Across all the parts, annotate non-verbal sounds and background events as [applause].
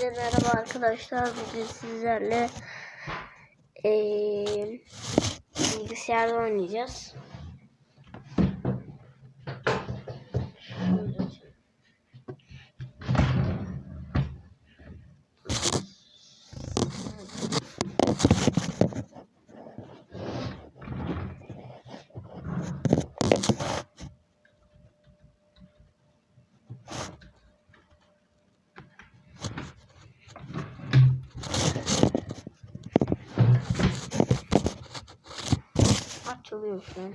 Hepinize merhaba arkadaşlar. Bugün sizlerle eee bilgisayarda oynayacağız. Açılıyor şu an.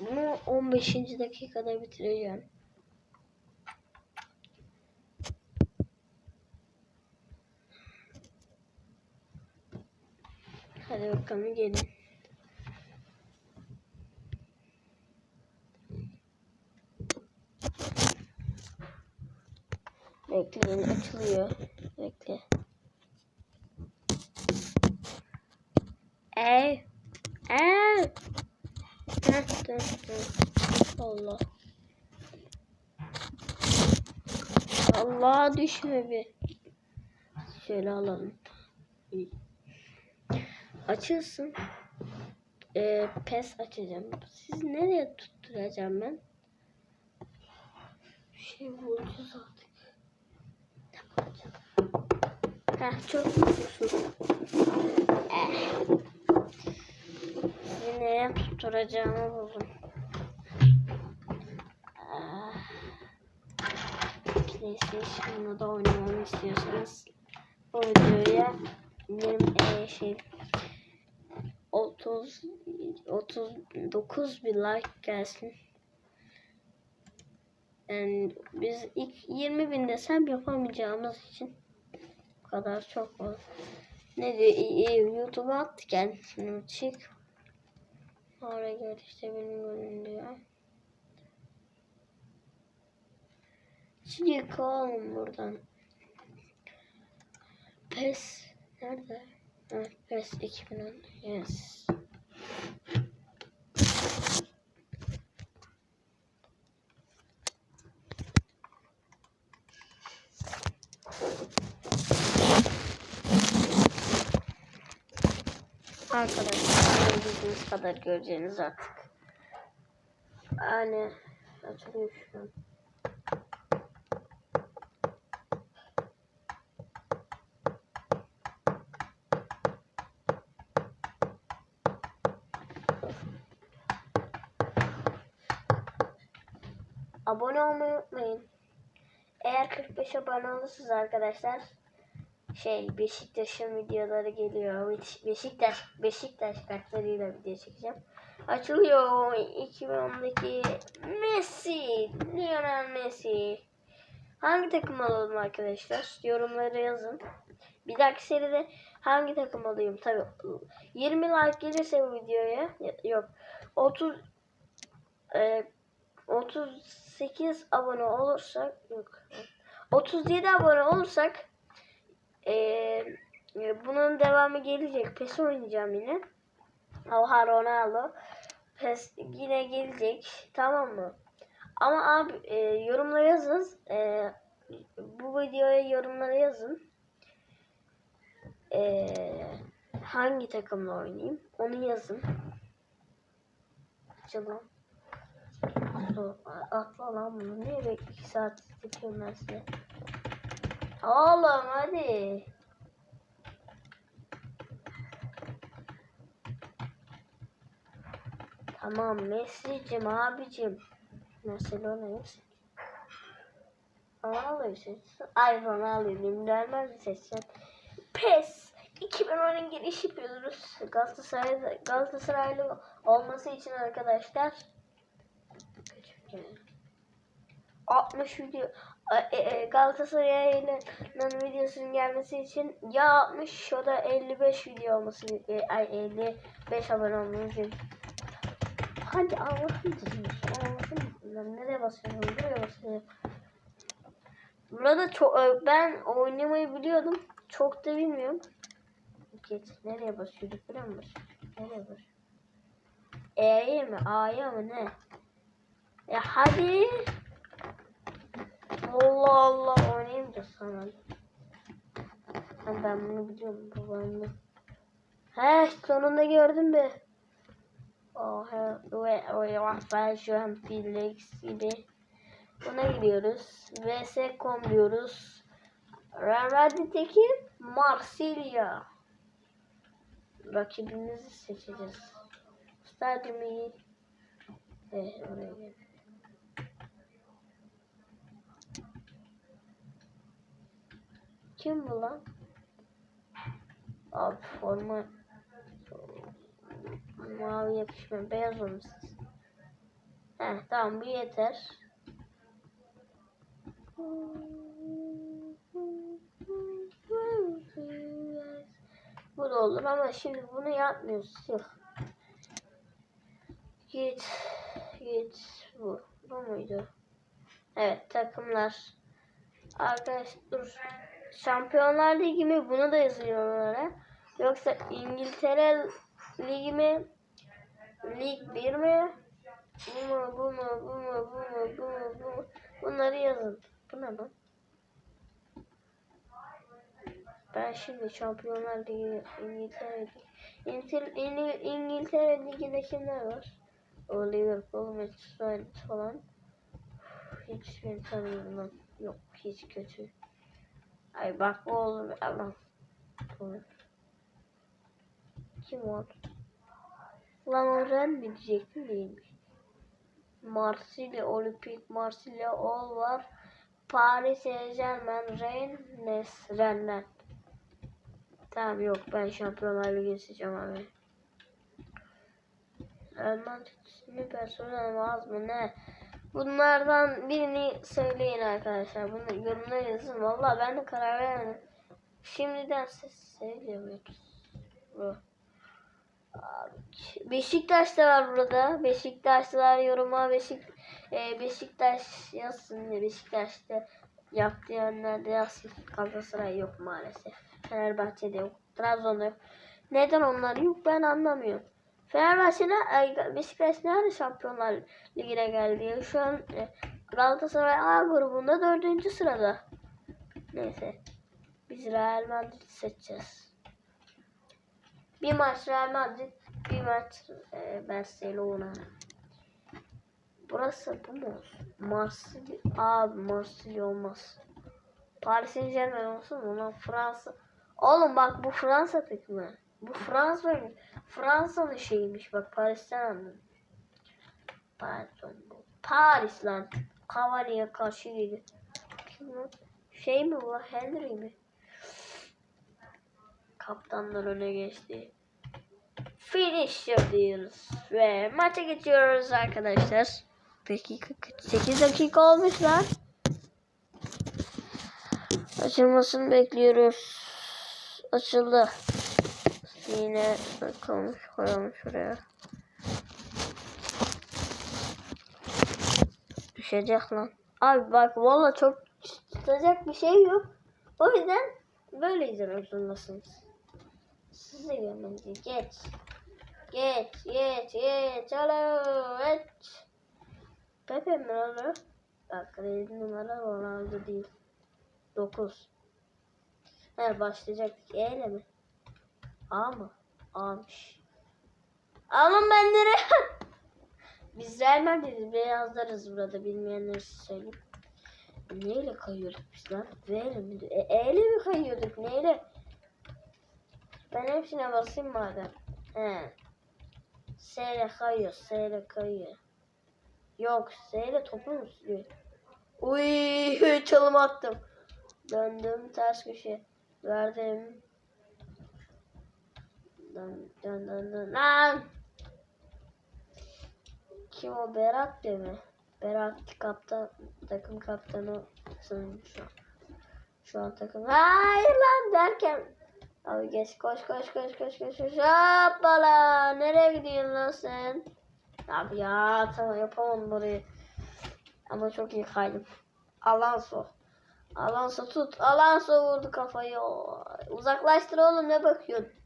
Bunu 15. dakikada bitireceğim. Hadi bakalım gelin. Bekleyin açılıyor. Bekle. Ey. Heh, dur. Allah. Allah düşme bir. Şöyle alalım. Açılsın. Ee, pes açacağım. Siz nereye tutturacağım ben? Bir şey bulacağız artık. Heh, çok mutlusun. Eh. Neye tutturacağımı buldum. Ah. Şimdi da oynamamı istiyorsanız o videoya benim e, şey 30 39 bir like gelsin. Yani biz ilk 20 bin desem yapamayacağımız için bu kadar çok var. Ne diyor? YouTube'a at kendisini çık. Oraya gör işte benim bölüm diyor. Çık oğlum buradan. PES nerede? Ha, PES 2010. Yes. Arkadaşlar gördüğünüz kadar göreceğiniz artık. Yani açılıyor. Abone olmayı unutmayın. Eğer 45 abone olursanız arkadaşlar şey Beşiktaş'ın videoları geliyor. Beş- Beşiktaş Beşiktaş kartlarıyla video çekeceğim. Açılıyor 2010'daki Messi, Lionel Messi. Hangi takım alalım arkadaşlar? Yorumlara yazın. Bir dahaki seride hangi takım alayım? Tabii 20 like gelirse bu videoya yok 30 e, 38 abone olursak yok 37 abone olursak ee, bunun devamı gelecek. PES oynayacağım yine. Oha Ronaldo. PES yine gelecek. Tamam mı? Ama abi e, yorumlara yazın. E, bu videoya yorumlara yazın. E, hangi takımla oynayayım? Onu yazın. Açalım. Atla lan bunu. Niye bekle 2 saat yapıyorum ben size. Oğlum hadi. Tamam Messi'cim abicim. Barcelona'yı seç. Ronaldo'yu seçsin. Ay Ronaldo'yu Lionel mi seçsin? PES 2010'un giriş yapıyoruz. Galatasaray'da, Galatasaraylı olması için arkadaşlar 60 video Galatasaray'ın videosunun gelmesi için ya 60 ya da 55 video olması e, ay 55 abone olmanız. Hadi Allah'ım dedim. Allah'ım ben nereye basıyorum? Buraya basıyorum. Burada çok ben oynamayı biliyordum. Çok da bilmiyorum. Geç. Nereye basıyorduk? Mı basıyorduk? Nereye basıyorduk? E'ye mi? A'ya mı ne? Ya hadi. Allah Allah oynayayım da sana. Ben bunu biliyorum. Bende. He sonunda gördüm be. Oh, ve, ve, ben şu an Felix gibi. Buna gidiyoruz. VS.com diyoruz. Real Madrid'deki Marsilya. Rakibimizi seçeceğiz. Stadyuma git. Evet oraya gel. Kim bu lan? Abi forma mavi yakışmıyor. Beyaz olmuşsunuz. Heh tamam bu yeter. Bu da olur ama şimdi bunu yapmıyoruz. Yok. Git. Git. Bu. Bu muydu? Evet takımlar. Arkadaş dur. Şampiyonlar Ligi mi? Bunu da yazıyor onlara. Yoksa İngiltere Ligi mi? Lig 1 mi? Bu mu? Bu mu? Bu mu? Bu mu? Bu mu? Bu mu? Bunları yazın. Bu ne lan? Ben şimdi Şampiyonlar Ligi İngiltere Ligi İngiltere, İngil- İngiltere Ligi'nde kimler var? O Liverpool, Manchester United falan. Hiç beni tanımıyorum. Yok hiç kötü. Ay bak bu olur. Allah. Bu. Kim o? Lan o Ren mi diyecektim değilmiş. Marsilya, Olimpik Marsilya, All var. Paris Saint Germain, Rennes, Rennes. Tamam yok ben Şampiyonlar Ligi'ni seçeceğim abi. Madrid mi Barcelona az mı ne? Bunlardan birini söyleyin arkadaşlar. Bunu yorumlara yazın. Vallahi ben de karar veremedim. Şimdiden siz söylemiyoruz. Bu. Beşiktaş da var burada. Beşiktaşlılar yoruma Beşik e, Beşiktaş yazsın Beşiktaş'ta yaptı diyenler de yazsın. Galatasaray yok maalesef. Fenerbahçe'de yok. Trabzon'da yok. Neden onlar yok ben anlamıyorum. Fenerbahçe'ne ay, Beşiktaş nerede Şampiyonlar Ligi'ne geldi? Şu an e, Galatasaray A grubunda dördüncü sırada. Neyse. Biz Real Madrid seçeceğiz. Bir maç Real Madrid, bir maç e, Barcelona. Burası bu mu? Marsilya. Abi Marsilya olmaz. Paris Saint Germain olsun mu Fransa? Oğlum bak bu Fransa takımı. Bu Fransa Fransa'nın şeyiymiş bak Paris'ten anladım. Pardon. Paris lan. Cavali'ye karşı geliyor. Şey mi bu? Henry mi? Kaptanlar öne geçti. Finisher diyoruz. Ve maça geçiyoruz arkadaşlar. Dakika 8 dakika olmuş lan. Açılmasını bekliyoruz. Açıldı. Yine bakalım koyalım şuraya. Düşecek lan. Abi bak valla çok tutacak bir şey yok. O yüzden böyle izlemek zorundasınız. Siz de görmenizi geç. Geç, geç, geç. Alo, geç. Pepe mi alo? Bak kredi numara Ronaldo değil. 9. He başlayacaktık. E ile mi? A mı? A'mış. Ama ben nereye? [laughs] Biz Real Madrid'i beyazlarız burada bilmeyenler söyleyeyim. Neyle kayıyorduk biz lan? V ile mi? E, e ile mi kayıyorduk? Neyle? Ben hepsine basayım madem. He. S ile kayıyor. S ile kayıyor. Yok S ile topu mu sürüyor? Uy çalım attım. Döndüm ters köşe. Verdim. Dön dön dön dön. Lan! Kim o Berat değil mi? Berat kaptan takım kaptanı sanırım şu an. Şu an takım. Hayır lan derken. Abi geç koş koş koş koş koş koş. Hoppala. Nereye gidiyorsun lan sen? Abi ya tamam yapamam burayı. Ama çok iyi kaydım. Alonso. Alonso tut. Alonso vurdu kafayı. Uzaklaştır oğlum ne bakıyorsun?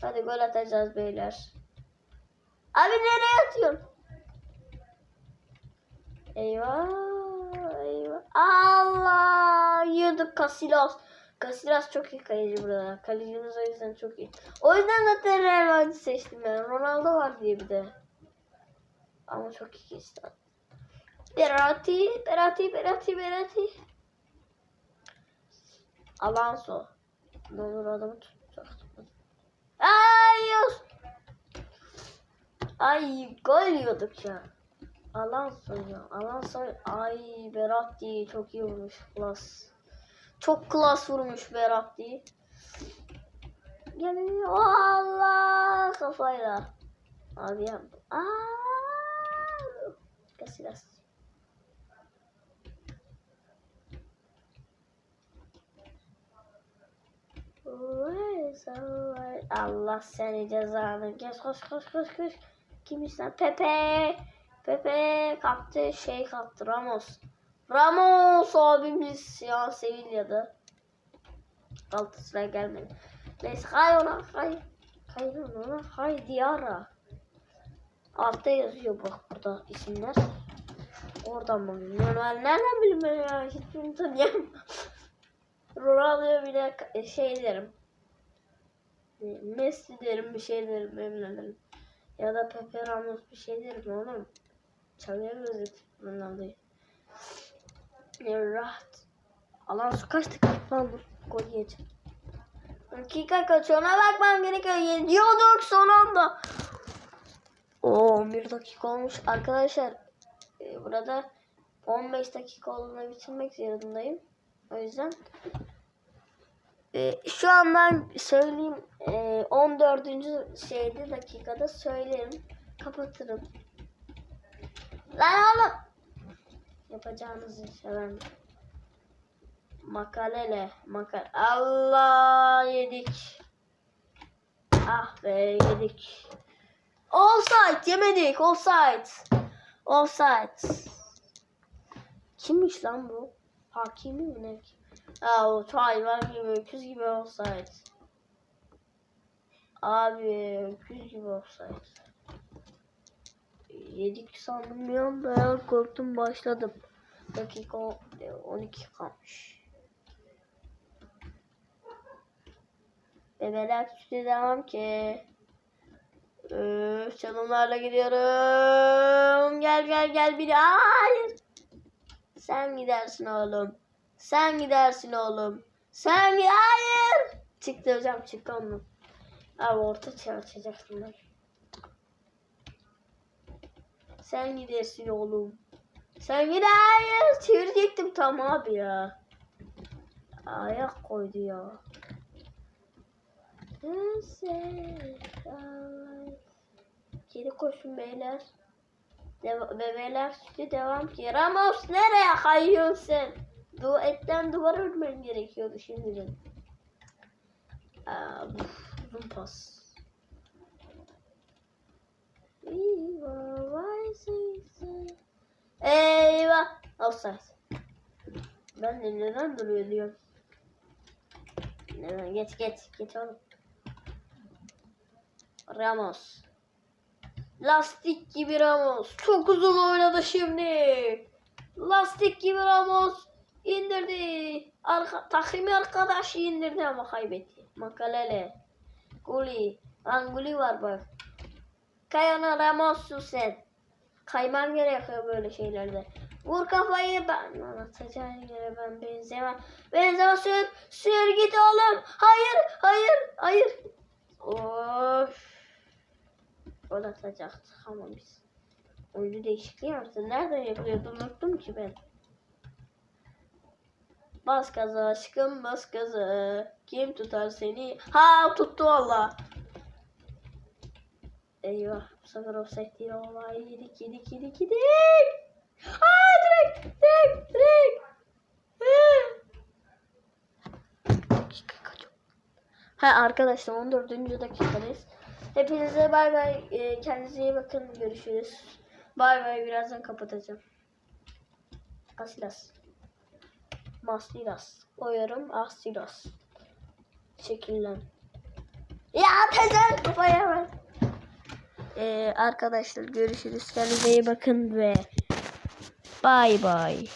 Hadi gol atacağız beyler. Abi nereye atıyorsun? Eyvah. Eyvah. Allah. Yiyorduk Casillas. Casillas çok iyi kaleci burada. Kalecimiz o yüzden çok iyi. O yüzden zaten Real Madrid seçtim ben. Ronaldo var diye bir de. Ama çok iyi kesti. Berati, Berati, Berati, Berati. Alonso. Ne olur adamı tutacaktım. Ay yok. Ay gol yiyorduk ya. Alonso ya. Alonso ay Beratti çok iyi vurmuş. Klas. Çok klas vurmuş Beratti. Geliyor. Allah kafayla. Abi ya. Aa! Casillas. Allah seni cezanı. Geç koş koş koş koş. Kimmiş? Pepe. Pepe kaptı şey kaptı Ramos. Ramos abimiz ya Sevilla'da. Galatasaray gelmedi. Neyse kay ona. Kay lan ona kay Diyara. Altta yazıyor bak burada isimler. Oradan mı bilmiyorum. Ben nereden ben ya? Hiçbirini tanıyamam. [laughs] Ronaldo'ya bile şey derim. Messi derim bir şey derim ederim. Ya da Pepe Ramos bir şey derim oğlum. Çalıyor gözük Ronaldo'yu. Ne rahat. Alonso kaç dakika bu gol yiyecek. Dakika kaç bakmam gerekiyor. Yediyorduk son anda. Oo 11 dakika olmuş. Arkadaşlar e, burada 15 dakika olduğunu bitirmek zorundayım. O yüzden e, şu andan söyleyeyim e, 14. şeyde dakikada söylerim. Kapatırım. Lan oğlum. Yapacağınız işe ben makalele makale Allah yedik. Ah be yedik. Offside yemedik. Offside. Offside. Kimmiş lan bu? Hakimi mi ne? Aa o hayvan gibi öküz gibi offside. Abi öküz gibi offside. Yedik sandım bir anda korktum başladım. Dakika on- 12 kalmış. Bebeler sütü devam ki. Öf, canımlarla gidiyorum. Gel gel gel biri. Aa, Hayır. Sen gidersin oğlum. Sen gidersin oğlum. Sen gi- Hayır. Çıktı hocam çıktı onu. Abi orta çağ açacaktım ben. Sen gidersin oğlum. Sen gide hayır. Çevirecektim tam abi ya. Ayak koydu ya. Geri koşun beyler. Deva- bebeler sütü devam ki. Ramos nereye kayıyorsun sen? Du etten duvar örmen gerekiyordu şimdiden. Aa, uzun pas. Eyvah. Offside. Ben de neden duruyor diyorum. Neden? Geç geç. Geç oğlum. Ramos. Lastik gibi Ramos. Çok uzun oynadı şimdi. Lastik gibi Ramos indirdi. Arka, takimi arkadaşı indirdi ama kaybetti. Makalele. Guli. Lan Guli var bak. Kayana Ramos'sun sen. Kayman gerekiyor böyle şeylerde. Vur kafayı ben anlatacağım yere ben benzemem. Benzeme sür. Sür git oğlum. Hayır. Hayır. Hayır. Of. Gol atacaktık ama biz. Oyuncu değişikliği yaptı. Nereden yapıyordu unuttum ki ben. Bas gaza aşkım bas gaza. Kim tutar seni? Ha tuttu valla. Eyvah bu sefer offside değil ama yedik yedik yedik yedik. Aa direkt direkt direkt. Ha arkadaşlar 14. dakikadayız. Hepinize bay bay. Ee, Kendinize iyi bakın. Görüşürüz. Bay bay. Birazdan kapatacağım. Asilas. Masilas. Koyarım. Asilas. Şekillen. Ya tezer kafaya bak. Ee, arkadaşlar görüşürüz. Kendinize iyi bakın ve bay bay.